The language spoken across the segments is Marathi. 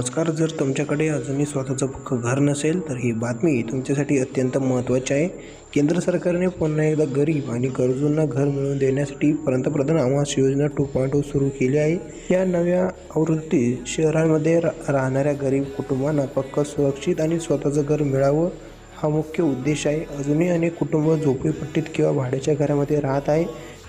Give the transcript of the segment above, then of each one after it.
नमस्कार जर तुमच्याकडे अजूनही स्वतःचं पक्क घर नसेल तर ही बातमी तुमच्यासाठी अत्यंत महत्त्वाची आहे. केंद्र सरकारने पुन्हा एकदा गरीब आणि गरजूंना घर मिळवून देण्यासाठी पंतप्रधान Awas Yojana two point O सुरू केली आहे. या नव्या आवृत्ती शहरांमध्ये रा राहणाऱ्या गरीब कुटुंबांना पक्क सुरक्षित आणि स्वतःचं घर मिळावं हा मुख्य उद्देश आहे. अजूनही अनेक कुटुंब झोपडीपट्टीत किंवा भाड्याच्या घरामध्ये राहत आहे.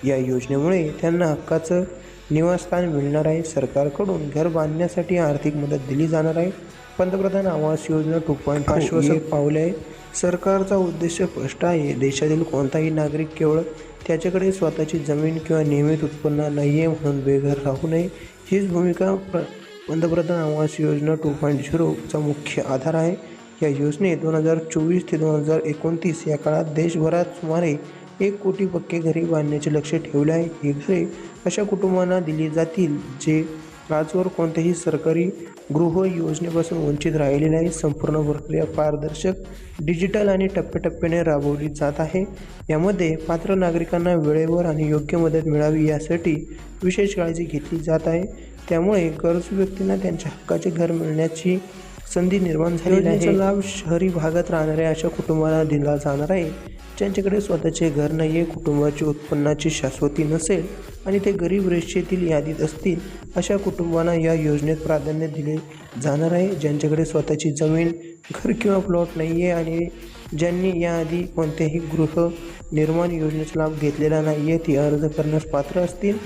या योजनेमुळे त्यांना हक्काचं निवासस्थान मिळणार आहे. सरकारकडून घर बांधण्यासाठी आर्थिक मदत दिली जाणार आहे. पंतप्रधान आवास योजना टू पॉईंट आश्वासक पावले आहे. सरकारचा उद्देश स्पष्ट आहे. देशातील कोणताही नागरिक केवळ त्याच्याकडे स्वतःची जमीन किंवा नियमित उत्पन्न नाही आहे म्हणून बेघर राहू नये. हीच भूमिका प्र पंतप्रधान आवास योजना टू पॉईंट झिरोचा मुख्य आधार आहे. या योजनेत दोन हजार चोवीस ते दोन हजार एकोणतीस या काळात देशभरात सुमारे एक कोटी पक्के घरे बांधण्याचे लक्ष ठेवले आहे. ही घरे अशा कुटुंबांना दिली जातील जे आजवर कोणत्याही सरकारी गृह योजनेपासून वंचित राहिलेले आहे संपूर्ण प्रक्रिया पारदर्शक डिजिटल आणि टप्प्याटप्प्याने राबवली जात आहे. यामध्ये पात्र नागरिकांना वेळेवर आणि योग्य मदत मिळावी यासाठी विशेष काळजी घेतली जात आहे. त्यामुळे गरजू व्यक्तींना त्यांच्या हक्काचे घर मिळण्याची संधी निर्माण झालेली आहे. लाभ शहरी भागात राहणाऱ्या अशा कुटुंबांना दिला जाणार आहे. ज्यांच्याकडे स्वतःचे घर नाही आहे कुटुंबाची उत्पन्नाची शाश्वती नसेल आणि ते गरीब रेषेतील यादीत असतील अशा कुटुंबांना या योजनेत प्राधान्य दिले जाणार आहे. ज्यांच्याकडे स्वतःची जमीन घर किंवा प्लॉट नाही आहे आणि ज्यांनी याआधी कोणत्याही गृहनिर्माण योजनेचा लाभ घेतलेला नाही आहे ती अर्ज करण्यास पात्र असतील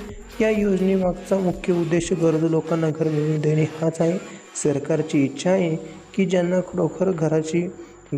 या योजनेमागचा मुख्य उद्देश गरजू लोकांना घर मिळवून देणे हाच आहे. सरकारची इच्छा आहे की ज्यांना खरोखर घराची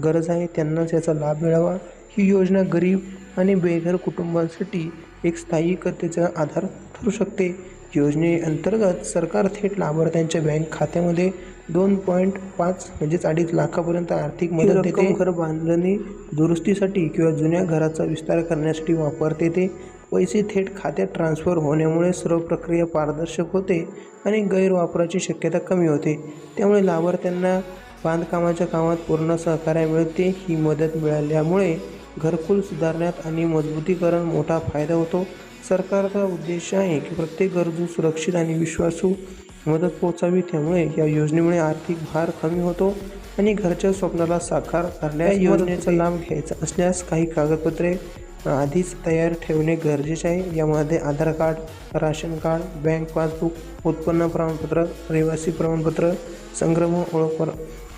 गरज आहे त्यांनाच याचा लाभ मिळावा. ही योजना गरीब आणि बेघर कुटुंबांसाठी एक स्थायिकतेचा आधार ठरू शकते. योजनेअंतर्गत सरकार थेट लाभार्थ्यांच्या बँक खात्यामध्ये दोन पॉईंट पाच म्हणजेच अडीच लाखापर्यंत आर्थिक मदत देते. घर बांधणी दुरुस्तीसाठी किंवा जुन्या घराचा विस्तार करण्यासाठी वापरते येते. पैसे थेट खात्यात ट्रान्स्फर होण्यामुळे सर्व प्रक्रिया पारदर्शक होते आणि गैरवापराची शक्यता कमी होते. त्यामुळे लाभार्थ्यांना बांधकामाच्या कामात पूर्ण सहकार्य मिळते. ही मदत मिळाल्यामुळे घरकुल सुधारण्यात आणि मजबूतीकरण मोठा फायदा होतो. सरकारचा उद्देश आहे की प्रत्येक गरजू सुरक्षित आणि विश्वासू मदत पोहोचावी. त्यामुळे या योजनेमुळे आर्थिक भार कमी होतो आणि घरच्या स्वप्नाला साकार करण्यास योजनेचा लाभ घ्यायचा असल्यास काही कागदपत्रे आधीच तयार ठेवणे गरजेचे आहे. यामध्ये Aadhaar card ration card bank passbook उत्पन्न प्रमाणपत्र रहिवासी प्रमाणपत्र संक्रमण ओळखपत्र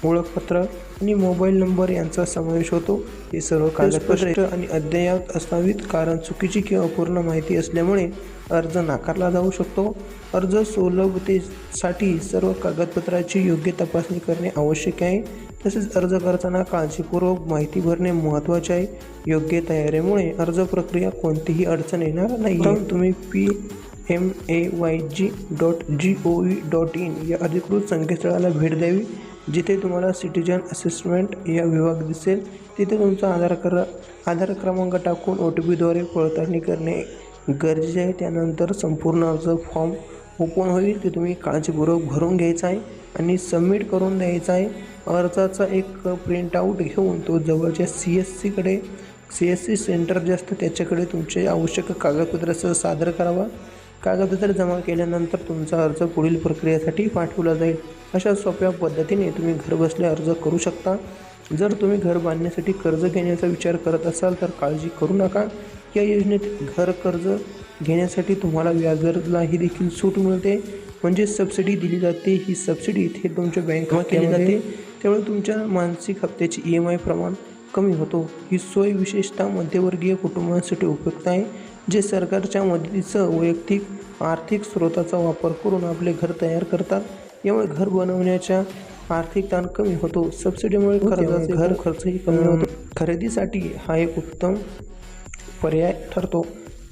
ओळखपत्र आणि मोबाईल नंबर यांचा समावेश होतो. हे सर्व कागदपत्रे आणि अद्ययावत असावीत कारण चुकीची किंवा अपूर्ण माहिती असल्यामुळे अर्ज नाकारला जाऊ शकतो. अर्ज सुलभतेसाठी सर्व कागदपत्राची योग्य तपासणी करणे आवश्यक आहे. तसेच अर्ज करताना काळजीपूर्वक माहिती भरणे महत्त्वाचे आहे. योग्य तयारीमुळे अर्ज प्रक्रिया कोणतीही अडचण येणार नाही. तुम्ही P M A Y G dot G O V dot in या अधिकृत संकेतस्थळाला भेट द्यावी. जिथे तुम्हाला सिटीजन असेसमेंट या विभाग दिसेल. तिथे तुमचा आधार कर आधार क्रमांक टाकून ओ टी पीद्वारे पडताळणी करणे गरजेचे आहे. त्यानंतर संपूर्ण अर्ज फॉर्म ओपन होईल. ते तुम्ही काळजीपूर्वक भरून घ्यायचा आहे आणि सबमिट करून द्यायचा आहे. अर्जाचा एक प्रिंटआउट घेऊन तो जवळच्या सी एस सीकडे सी एस सी सेंटर जे असतं त्याच्याकडे तुमचे आवश्यक कागदपत्रासह सादर करावा. कागदपत्र जमा केल्यानंतर तुमचा अर्ज पुढील प्रक्रियेसाठी पाठवला जाईल. अशा सोप्या पद्धतीने तुम्ही घरबसल्या अर्ज करू शकता. जर तुम्ही घर बांधण्यासाठी कर्ज घेण्याचा विचार करत असाल तर काळजी करू नका. या योजनेत घर कर्ज घेण्यासाठी तुम्हाला व्याजदरालाही देखील सूट मिळते. म्हणजे सबसिडी दिली जाते. ही सबसिडी थेट तुमच्या बँकमध्ये केली जाते. त्यामुळे तुमच्या मानसिक हप्त्याची ई एम आय प्रमाण कमी होतो. ही सोय विशेषतः मध्यवर्गीय कुटुंबांसाठी उपयुक्त आहे. जे सरकारच्या मदतीचं वैयक्तिक आर्थिक स्रोताचा वापर करून आपले घर तयार करतात यामुळे घर बनवण्याच्या आर्थिक ताण कमी होतो. सबसिडीमुळे खर्चाचे घर खर्चही कमी होतो. खरेदीसाठी हा एक उत्तम पर्याय ठरतो.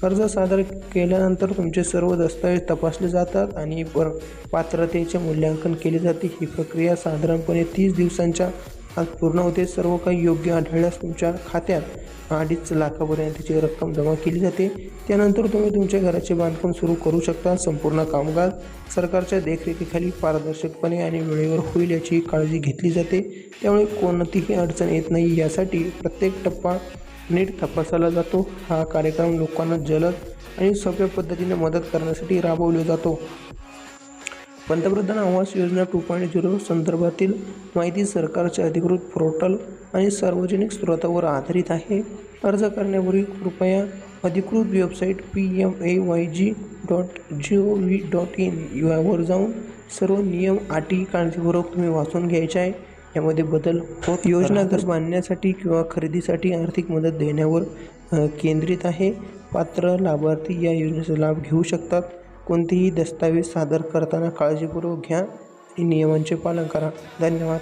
अर्ज सादर केल्यानंतर तुमचे सर्व दस्तऐवज तपासले जातात आणि पर पात्रतेचे मूल्यांकन केले जाते. ही प्रक्रिया साधारणपणे तीस दिवसांच्या आज पूर्ण होते. सर्व काही योग्य आढळल्यास तुमच्या खात्यात अडीच लाखापर्यंतची रक्कम जमा केली जाते. त्यानंतर तुम्ही तुमच्या घराचे बांधकाम सुरू करू शकता. संपूर्ण कामगार सरकारच्या देखरेखीखाली पारदर्शकपणे आणि वेळेवर होईल याची काळजी घेतली जाते. त्यामुळे कोणतीही अडचण येत नाही. यासाठी प्रत्येक टप्पा नीट तपासला जातो. हा कार्यक्रम लोकांना जलद आणि सोप्या पद्धतीने मदत करण्यासाठी राबवला जातो. पंतप्रधान Awas Yojana two point zero संदर्भातील माहिती सरकारच्या अधिकृत पोर्टल आणि सार्वजनिक स्रोतावर आधारित आहे. अर्ज करण्यापूर्वी कृपया अधिकृत website P M A Y G dot G O V dot in यावर जाऊन सर्व नियम अटी काळजीपूर्वक तुम्ही वाचून घ्यायचे आहे. यामध्ये बदल होत योजना घर बांधण्यासाठी किंवा खरेदीसाठी आर्थिक मदत देण्यावर केंद्रित आहे. पात्र लाभार्थी या योजनेचा लाभ घेऊ शकतात. कोणतेही दस्तावेज सादर करताना काळजीपूर्वक घ्या. आणि नियमांचे पालन करा. धन्यवाद.